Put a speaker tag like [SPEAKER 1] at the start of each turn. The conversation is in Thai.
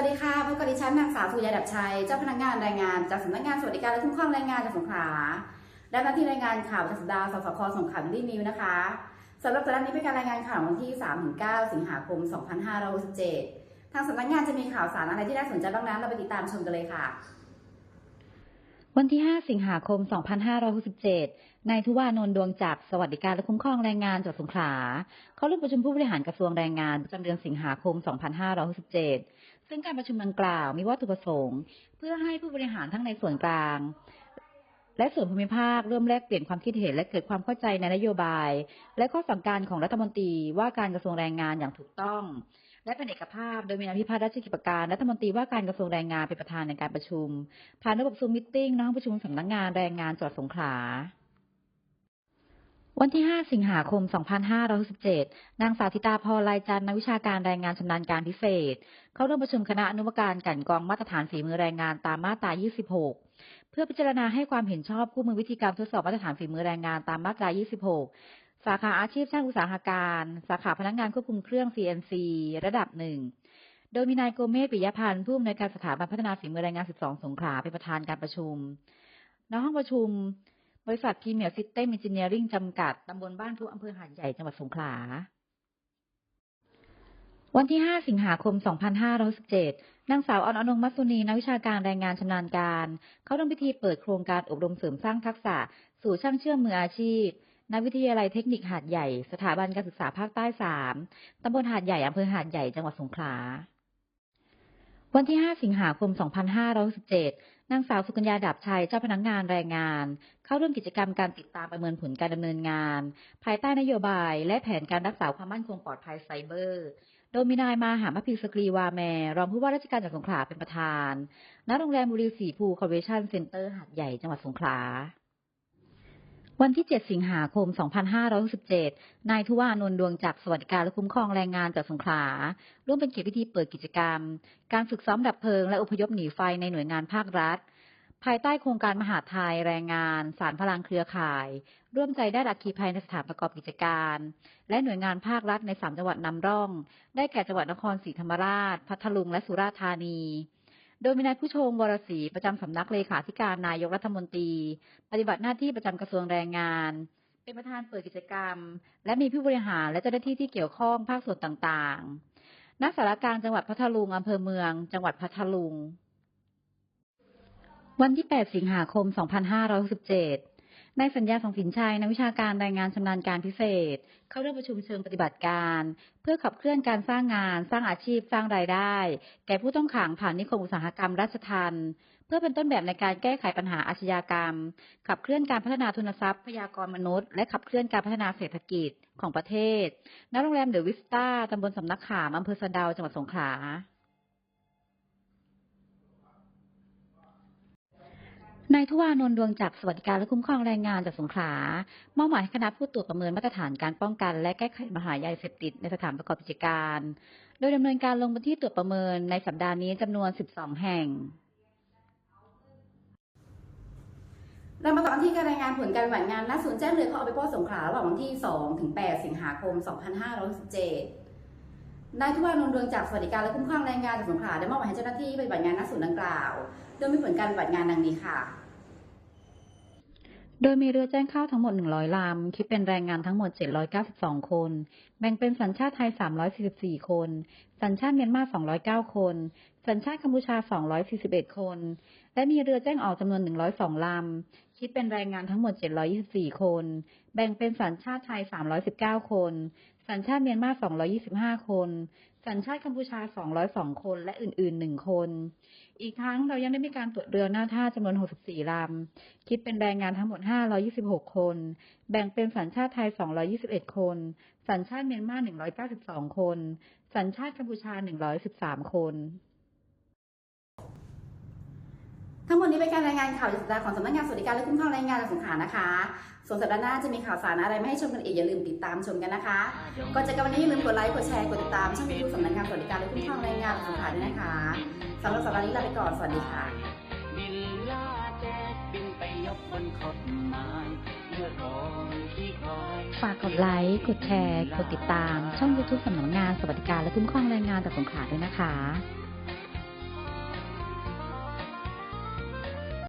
[SPEAKER 1] สวัสดีค่ะพบกับดิฉันนางสาวสุยาดับชัย เจ้าพนักงานรายงานจากสำนักงานสวัสดิการและคุ้มครองแรงงานจากสงขลาได้หน้าที่รายงานข่าวประจำสัปดาห์สสคสงขลาดีนิวนะคะสำหรับสัปดาห์นี้เป็นการรายงานข่าววันที่ 3-9 สิงหาคม 2567 ทางสำนักงานจะมีข่าวสารอะไรที่น่าสนใจบ้างนั้นเราไปติดตามชมกันเลยค่ะ
[SPEAKER 2] วันที่ 5 สิงหาคม 2567 นายทุวานนท์ดวงจักรสวัสดิการและคุ้มครองแรงงานจังหวัดสงขลาเข้าร่วมประชุมผู้บริหารกระทรวงแรงงานประจำเดือนสิงหาคม 2567 ซึ่งการประชุมดังกล่าวมีวัตถุประสงค์ เพื่อให้ผู้บริหารทั้งในส่วนกลาง และส่วนภูมิภาคร่วมแลกเปลี่ยนความคิดเห็นและเกิดความเข้าใจในนโยบาย และข้อสั่งการของรัฐมนตรีว่าการกระทรวงแรงงานอย่างถูกต้อง และเป็นเอกภาพโดยมีนายพิพัฒน์รัชกิจประการรัฐมนตรีว่าการกระทรวงแรงงานเป็นประธานในการประชุมผ่านระบบซูมมิทติ้งในห้องประชุมสำนักงานแรงงานจังหวัดสงขลา วันที่ 5 สิงหาคม 2567 นางสาวธิตาพรลายจันทร์นักวิชาการแรงงานชำนาญการพิเศษ เข้าร่วมประชุมคณะอนุกรรมการกันกองมาตรฐานฝีมือแรงงานตามมาตรา 26 เพื่อพิจารณาให้ความเห็นชอบคู่มือวิธีการทดสอบมาตรฐานฝีมือแรงงานตามมาตรา 26 สาขาอาชีพช่างอุตสาหการ สาขาพนักงานควบคุมเครื่อง CNC ระดับหนึ่ง โดยมีนายโกเมศปิยพันธ์ผู้อำนวยการสถาบันพัฒนาฝีมือแรงงาน 12 สงขลาเป็นประธานการประชุมณห้องประชุม บริษัทพรีเมียร์ซิสเต็ม e ิเนียริ่งจำกัด ตำบลบ้านทุอำเภอหาดใหญ่จังหวัดสงขลา วันที่ 5 สิงหาคม 2517นางสาวออนอนงมัสุนีนักวิชาการแรงงานชำนาญการ เข้าร่วมพิธีเปิดโครงการอบรมเสริมสร้างทักษะ สู่ช่างเชื่อมมืออาชีพณวิทยาลัยเทคนิคหาดใหญ่ สถาบันการศึกษาภาคใต้ 3 ตำบลหาดใหญ่ อำเภอหาดใหญ่ จังหวัดสงขลา วันที่ 5 สิงหาคม 2517นางสาวสุกัญญาดับชัย เจ้าพนักงานแรงงาน เข้าร่วมกิจกรรมการติดตามประเมินผลการดำเนินงาน ภายใต้นโยบายและแผนการรักษาความมั่นคงปลอดภัยไซเบอร์ โดยมีนายมาหามพิสกรีวาแมรรองผู้ว่าราชการจังหวัดสงขลาเป็นประธาน ณ โรงแรมบุรีสีภูคอนเวนชั่นเซ็นเตอร์หาดใหญ่จังหวัดสงขลา วันที่ 7 สิงหาคม 2567 นายทุวานนท์ดวงจักสวัสดิการและคุ้มครองแรงงานจากสงขลา ร่วมเป็นเกียรติพิธีเปิดกิจกรรม การฝึกซ้อมดับเพลิงและอพยพหนีไฟในหน่วยงานภาครัฐ ภายใต้โครงการมหาไทยแรงงาน สารพลังเครือข่าย ร่วมใจได้อัคคีภัยในสถานประกอบกิจการ และหน่วยงานภาครัฐใน 3 จังหวัดนำร่อง ได้แก่จังหวัดนครศรีธรรมราช พัทลุงและสุราษฎร์ธานี โดยมีนายผู้ชงวรศรีประจำสำนักเลขาธิการนายกรัฐมนตรี ปฏิบัติหน้าที่ประจำกระทรวงแรงงาน เป็นประธานเปิดกิจกรรม และมีผู้บริหารและเจ้าหน้าที่ที่เกี่ยวข้องภาคส่วนต่างๆ ณ สารกลางจังหวัดพัทลุงอำเภอเมือง จังหวัดพัทลุง วันที่ 8 สิงหาคม 2567 นายสัญญาสองสินชัยนักวิชาการรายงานชำนาญการพิเศษ เข้าร่วมประชุมเชิงปฏิบัติการ เพื่อขับเคลื่อนการสร้างงาน สร้างอาชีพสร้างรายได้ แก่ผู้ต้องขังผ่านนิคมอุตสาหกรรมราชทันเพื่อเป็นต้นแบบในการแก้ไขปัญหาอาชญากรรม ขับเคลื่อนการพัฒนาทุนทรัพย์พยากรมนุษย์ และขับเคลื่อนการพัฒนาเศรษฐกิจของประเทศณโรงแรมเดอะวิสตาตำบลสำนักขามอำเภอสะเดาจังหวัดสงขลา นายทวานนท์ดวงจักสวัสดิการและคุ้มครองแรงงานจากสงขลามอบหมายให้คณะผู้ตรวจประเมินมาตรฐานการป้องกัน และแก้ไขปัญหายาเสพติดในสถานประกอบกิจการ โดยดำเนินการลงพื้นที่ตรวจประเมินในสัปดาห์นี้จำนวน 12 แห่ง
[SPEAKER 1] เรามาต่อที่การรายงานผลการปฏิบัติงานณศูนย์แจ้งเรือเขาเอาไปพสต์สงขลาระหว่างวันที่ 2 ถึง 8 สิงหาคม 2567นายทวานนท์ดวงจากสวัสดิการและคุ้มครองแรงงานจากสงขลาได้มอบหมายให้เจ้าหน้าที่ปฏิบัติงานณศูนย์ดังกล่าว โดยมีผลการปฏิบัติงานดังนี้ค่ะ
[SPEAKER 2] โดยมีเรือแจ้งเข้าทั้งหมด 100 ลำ คิดเป็นแรงงานทั้งหมด 792 คน แบ่งเป็นสัญชาติไทย 344 คน สัญชาติเมียนมา 209 คน สัญชาติกัมพูชา 241 คน และมีเรือแจ้งออกจำนวน 102 ลำ คิดเป็นแรงงานทั้งหมด 724 คน แบ่งเป็นสัญชาติไทย 319 คน สัญชาติเมียนมา 225 คน สัญชาติกัมพูชา 202 คนและอื่นๆ 1 คน อีกทั้งเรายังได้มีการตรวจเรือหน้าท่าจำนวน 64 ลำ คิดเป็นแรงงานทั้งหมด 526 คน แบ่งเป็นสัญชาติไทย 221 คน สัญชาติเมียนมา 192 คน สัญชาติกัมพูชา 113 คน
[SPEAKER 1] ทั้งหมดนี้เป็นการรายงานข่าวจากสัปดาห์ของสำนักงานสวัสดิการและคุ้มครองแรงงานจากสงขลานะคะ ส่วนสัปดาห์หน้าจะมีข่าวสารอะไรมาให้ชมกันอีกอย่าลืมติดตามชมกันนะคะก่อนจากกันวันนี้อย่าลืมกดไลค์ กดแชร์ กดติดตามช่องยูทูบสำนักงานสวัสดิการและคุ้มครองแรงงานจากสงขลาด้วยนะคะสำหรับสัปดาห์นี้ลาไปก่อนสวัสดีค่ะ
[SPEAKER 3] บินลาเจ็ดบินไปยกบนขดไม้เมื่อก่อนที่คอย
[SPEAKER 2] ฝากกดไลค์ กดแชร์ กดติดตามช่อง YouTube สำนักงานสวัสดิการและคุ้มครองแรงงานจากสงขลาด้วยนะคะ